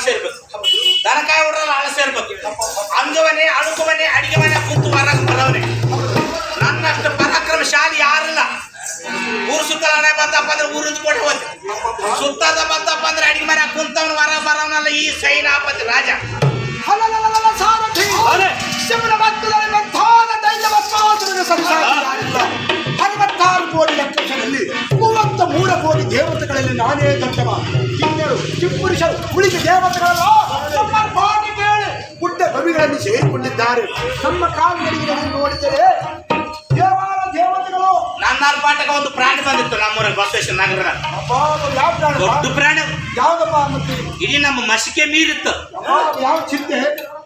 ಆಳಸೆ ಇರ್ಬೇಕು ದನಕಾಯಿ ಹೊಡ್ರಲ್ಲ ಆಳಸೆ ಇರ್ಬೇಕು ಅಂಗವನೇ ಅಣುಕವನೇ ಅಡಿಗೆ ಮನೆ ಕೂತು ಮಾರಕ್ ಬಲವನೇ ನನ್ನಷ್ಟು ಪರಾಕ್ರಮ ಶಾಲಿ ಯಾರಿಲ್ಲ. ಊರು ಸುತ್ತಲೇ ಬಂತಪ್ಪ ಅಂದ್ರೆ ಊರು ಕೊಟ್ಟು ಸುತ್ತದ ಬಂತಪ್ಪ ಅಂದ್ರೆ ಅಡಿಗೆ ಮನೆ ಕುಂತವನ ವರ ಬರವನಲ್ಲ ಈ ಸೈನಾಪತಿ ರಾಜ. ಹರಿವತ್ತಾರು ಕೋಟಿ ಲಕ್ಷದಲ್ಲಿ ಮೂವತ್ತ ಮೂರು ಕೋಟಿ ದೇವತೆಗಳಲ್ಲಿ ನಾನೇ ದೊಡ್ಡವ ಕಿನ್ನರು ಕಿಂಪುರುಷರು ಉಳಿದ ದೇವತೆಗಳೆಲ್ಲ ನಮ್ಮ ಕೇಳಿ. ಗುಡ್ಡ ಕವಿಗಳನ್ನು ಸೇರಿಕೊಂಡಿದ್ದಾರೆ. ನಮ್ಮ ಕಾಲಗಳಿಗೆ ನೋಡಿದರೆ ದೇವಾಲ ದೇವತೆಗಳು ನನ್ನ ಪಾಠಕ್ಕೆ ಒಂದು ಪ್ರಾಣಿ ಬಂದಿತ್ತು ನಮ್ಮೂರಲ್ಲಿ ಬಸವೇಶ್ವರ ಅಬ್ಬಾ, ಯಾವ ಪ್ರಾಣ? ದೊಡ್ಡ ಪ್ರಾಣಿ. ಯಾವ್ದಪ್ಪ ಮತ್ತೆ ಇಡೀ ನಮ್ಮ ಮಸಿಕೆ ಮೀರಿತ್ತು. ಯಾವ ಚಿಂತೆ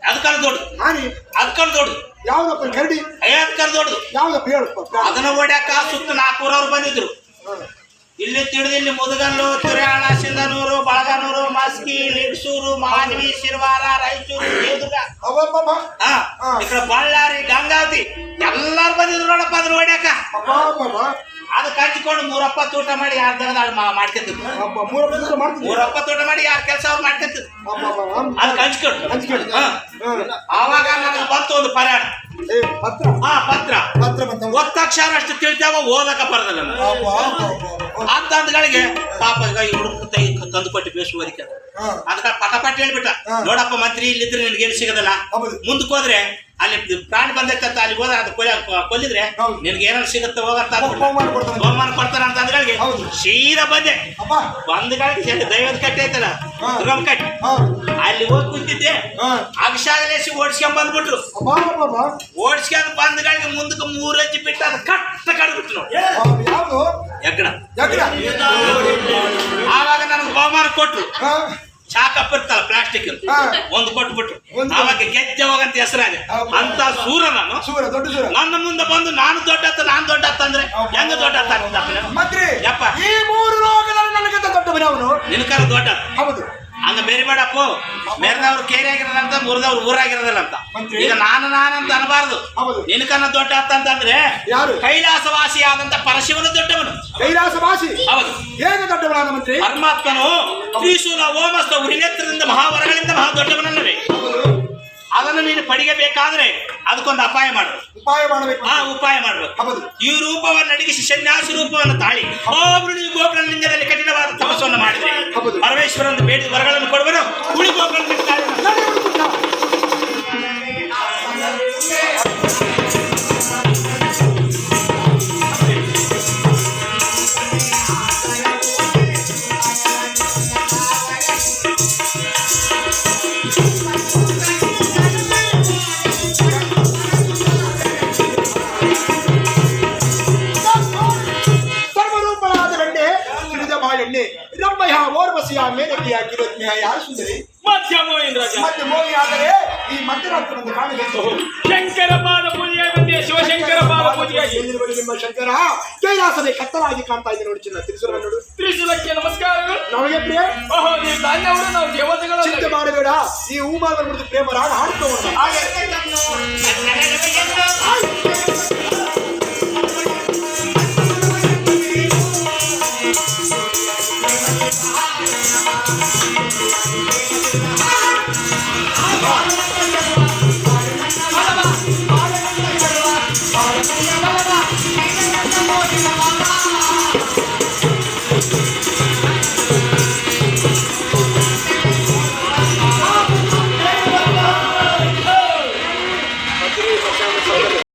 ಅದಕ್ಕಲ್ಲ ದೊಡ್ಡ. ಹಾನಿ. ಅದಕ್ಕಲ್ಲ ದೊಡ್ಡ. ಯಾವ್ದಪ್ಪ ಕರಡಿ ಅದಕ್ಕಲ್ಲ ದೊಡ್ಡದು ಯಾವ್ದಪ್ಪ ಹೇಳಪ್ಪ? ಅದನ್ನ ಓಡ್ಯಾಕ ಸುತ್ತ ನಾಲ್ಕೂರವ್ರು ಬಂದಿದ್ರು. ಇಲ್ಲಿ ತಿಳಿದು ಇಲ್ಲಿ ಮುದಗಲ್ಲು ತುರ್ಯಾಳ ಸಿಂಧನೂರು ಬಳಗನೂರು ಮಸ್ಕಿ ಲಿಡ್ಸೂರು ಮಾನ್ವಿ ಶಿರ್ವಾರ ರಾಯಚೂರು ದೇವದುರ್ಗ ಬಳ್ಳಾರಿ ಗಂಗಾವತಿ. ಎಲ್ಲಾರು ಬಂದಿದ್ರು ನೋಡಪ್ಪ ಅದ್ರ ಹೊಡ್ಯಾಕ. ಅದು ಕಂಚಿಕೊಂಡು ಮೂರಪ್ಪ ತೋಟ ಮಾಡಿ ಯಾರ ದಿವಸ ಮಾಡ್ತೀನಿ ಮೂರಪ್ಪ ತೋಟ ಮಾಡಿ ಯಾರ ಕೆಲಸ ಅವ್ರು. ಅದು ಕಂಚಿಕೊಂಡು. ಆವಾಗ ನನಗೆ ಬಂತು ಒಂದು ಪರ್ಯಾಣ ಪತ್ರ. ಹಾ ಪತ್ರ. ಪತ್ರ ಒತ್ತಕ್ಷರ ಅಷ್ಟು ತಿಳ್ತಾವ ಓದಕ ಬರದಲ್ಲ ನನಗೆ. ಅಬ್ಬ, ಅಬ್ಬ, ಅಬ್ಬ. ಅಂತ ಅಂದ್ಗಳಿಗೆ ಪಾಪ ಈಗ ಈ ಹುಡುಗ ತಂದು ಕೊಟ್ಟು ಬೇಸುವರಿಕೆ. ಅದಕ್ಕೆ ಪಟ ಪಟ ಹೇಳ್ಬಿಟ್ಟ. ನೋಡಪ್ಪ ಮಂತ್ರಿ ಇಲ್ಲಿದ್ರೆ ನಿನ್ಗೆ ಏನು ಸಿಗೋದಲ್ಲ. ಮುಂದಕ್ಕೆ ಹೋದ್ರೆ ಅಲ್ಲಿ ಪ್ರಾಣಿ ಬಂದೈತಂತ ಅಲ್ಲಿ ಹೋದ ಅದು ಕೊಲ್ಲ- ಕೊಲ್ಲಿದ್ರೆ. ನಿನ್ಗೆ ಏನಾರು ಸಿಗುತ್ತೆ ಹೋಗಂತ. ಬಹುಮಾನ ಕೊಡ್ತಾರ ಅಂತ ಅಂದ್ಗಳಿಗೆ ಹೌದು. ಸೀದಾ ಬಂದೆ. ಬಂದ್ಗಳಿಗೆ ದೈವದ ಕಟ್ಟೆ ಐತಲ್ಲ ದುರ್ಗಮ್ ಕಟ್ಟೆ ಅಲ್ಲಿ ಹೋಗಿ ಕುಂತಿದ್ದೆ ಅಕ್ಷಾಗಲೇಸಿ ಓಡಿಸ್ಕೊಂಡ್ ಬಂದ್ಬಿಟ್ರು. ಓಡಿಸ್ಕೊಂಡ್ ಬಂದ್ಗಳಿಗೆ ಮುಂದಕ್ಕೆ ಮೂರಜ್ಜಿ ಬಿಟ್ಟು ಅದು ಕಟ್ಟ ಕಡ್ಬಿಟ್ರು ಯಜ್ಞ ಯಜ್ಞ. ಆವಾಗ ನನಗೆ ಬಹುಮಾನ ಕೊಟ್ರು. ಚಾಕಪ್ ಇರ್ತಲ್ಲ ಪ್ಲಾಸ್ಟಿಕ್. ಒಂದು ಕೊಟ್ಬಿಟ್ರು. ಗೆಜ್ಜೆ ಹೋಗಂತ ಹೆಸರಾದೆ. ಅಂತ ಸೂರ ನಾನು. ಸೂರ ದೊಡ್ಡ ಸೂರ. ನನ್ನ ಮುಂದೆ ಬಂದು ನಾನು ದೊಡ್ಡ ನಾನು ದೊಡ್ಡ ಅಂದ್ರೆ ಹೆಂಗ ದೊಡ್ಡ ಯಪ್ಪ. ಈ ಮೂರು ರೋಗದಲ್ಲಿ ನನಗೆ ದೊಡ್ಡವನೇ ಅವನು ನಿನಕರ ದೊಡ್ಡ ಹೌದು. ಹಂಗ ಬೇರೆ ಬೇಡಪ್ಪ ಮೇರೆದವ್ರು ಕೇರಿ ಅಂತ ಮುರಿದವ್ರು ಊರಾಗಿರೋದಿಲ್ಲ ಅಂತ. ಈಗ ನಾನು ನಾನಂತ ಅನಬಾರ್ದು. ಹೌದು. ನಿನಕನ್ನ ದೊಡ್ಡ ಅಂತಂದ್ರೆ ಯಾರು? ಕೈಲಾಸವಾಸಿ ಆದಂತ ಪರಶಿವನ ದೊಡ್ಡವನು. ಕೈಲಾಸವಾಸಿ? ಹೌದು. ಹೇಗೆ ದೊಡ್ಡವನಾದ ಮಂತ್ರಿ? ಪರಮಾತ್ಮನು ತ್ರಿಶೂಲ ಓಮಸ್ತ ಉರಿನೇತ್ರದಿಂದ ಮಹಾವರಗಳಿಂದ ಮಹಾ ದೊಡ್ಡವನಲ್ಲವೇ ಅದನ್ನು ನೀನು ಪಡಿಗಬೇಕಾದ್ರೆ ಅದಕ್ಕೊಂದು ಅಪಾಯ ಮಾಡ್ರು. ಉಪಾಯ ಮಾಡಬೇಕು. ಆ ಉಪಾಯ ಮಾಡಬೇಕು ಹೌದು. ಈ ರೂಪವನ್ನು ಅಡಗಿಸಿ ಸನ್ಯಾಸಿ ರೂಪವನ್ನು ತಾಳಿ. ನೀವು ಗೋಕರ್ಣ ಲಿಂಗದಲ್ಲಿ ಕಠಿಣವಾದ ತಪಸ್ಸನ್ನು ಮಾಡಿದ್ರೆ. ಪರಮೇಶ್ವರನ ಬೇಡಿದ ವರಗಳನ್ನು ಕೊಡುವನು ಉಳಿ ಗೋಕರ್ಣ ಯಾರು ಸುಂದರಿ ಮಧ್ಯಮ ಇಂದ್ರಜ ಮತ್ತೆ ಮೋಗಿ ಆದರೆ ಈ ಮಧ್ಯರಾತ್ರಿ ಕಾಣಬೇಕು. ಶಂಕರ ಪಾದ ಪೂಜೆಗೆ ಬಂದಿದೆ ಶಿವಶಂಕರ ಪಾದ ಎಲ್ಲಿರುವಲ್ಲಿ ನಿಮ್ಮ ಶಂಕರ. ಕೈಲಾಸವೇ ಕತ್ತಲಾಗಿ ಕಾಣ್ತಾ ಇದೆ ನೋಡಿ ಚಿನ್ನ ತಿಳಿಸುವ ನೋಡು. ತ್ರಿಶೂಲಕ್ಕೆ ನಮಸ್ಕಾರಗಳು. ನಮಗೆ ಪ್ರಿಯ. ಓಹೋ ನೀವು ದೇವತೆಗಳ ಚಿಂತೆ ಮಾಡಬೇಡ. ಈ ಹೂಮಾಲ ಬಿಡಿದು ಪ್ರೇಮ ರಾಗ ಹಾಡ್ಕೊಂಡು ಹಾಗೆ. Come on.